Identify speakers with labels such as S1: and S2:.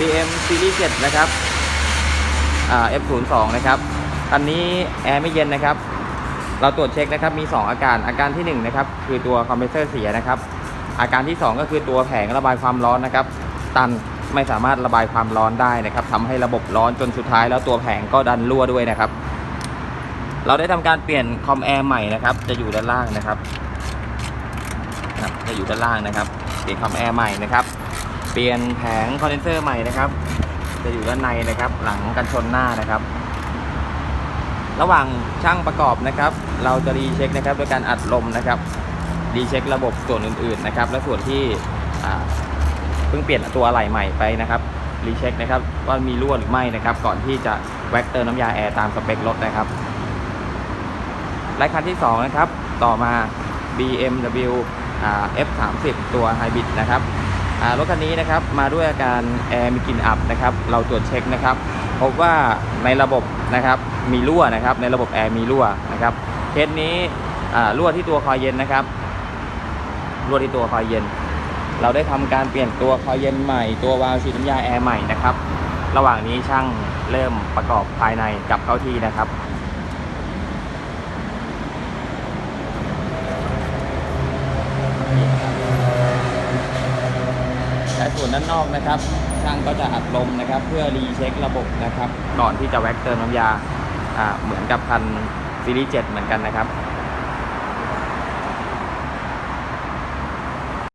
S1: BM Series 7นะครับอ่า F02 นะครับอันนี้แอร์ไม่เย็นนะครับ เราตรวจเช็คนะครับมี 2 อาการอาการที่1นะครับคือตัวคอมเพรสเซอร์เสียนะครับ อาการที่ 2 ก็คือตัวแผงระบายความร้อนนะครับ ตันไม่สามารถระบายความร้อนได้นะครับทำให้ระบบร้อนจนสุดท้าย แล้วตัวแผงก็ดันรั่วด้วยนะครับ เราได้ทำการเปลี่ยนคอมแอร์ใหม่นะครับ จะอยู่ด้านล่างนะครับจะอยู่ด้านล่างนะครับ เปลี่ยนคอมแอร์ใหม่นะครับ เปลี่ยนแผงคอนเดนเซอร์ใหม่นะครับ จะอยู่ด้านในนะครับ หลังกันชนหน้านะครับ ระหว่างช่างประกอบนะครับ เราจะรีเช็คนะครับด้วยการอัดลมนะครับรีเช็คระบบส่วนอื่นๆนะครับ และส่วนที่เพิ่งเปลี่ยนตัวอะไหล่ใหม่ไปนะครับรีเช็คนะครับว่ามีรั่วหรือไม่นะครับ ก่อนที่จะแว็กเติมน้ำยาแอร์ตามสเปครถนะครับและคันที่ 2 นะครับ ต่อมา BMW F30 ตัวไฮบริดนะครับ รถคันนี้นะครับมาด้วยอาการแอร์มีกลิ่นอับนะครับ เราตรวจเช็คนะครับพบว่าในระบบนะครับมีรั่วนะครับ ในระบบแอร์มีรั่วนะครับเคสนี้รั่วที่ตัวคอยเย็นนะครับรั่วที่ตัวคอยเย็น เราได้ทำการเปลี่ยนตัวคอยเย็นใหม่ตัววาล์วฉีดน้ำยาแอร์ใหม่นะครับ ระหว่างนี้ช่างเริ่มประกอบภายในกลับเข้าที่นะครับ แต่ส่วน ด้านนอกนะครับ ช่างก็จะอัดลมนะครับ เพื่อรีเช็คระบบนะครับ ก่อนที่จะแว็กเติมน้ำยาอ่าเหมือนกับคันซีรีส์7เหมือนกันนะครับ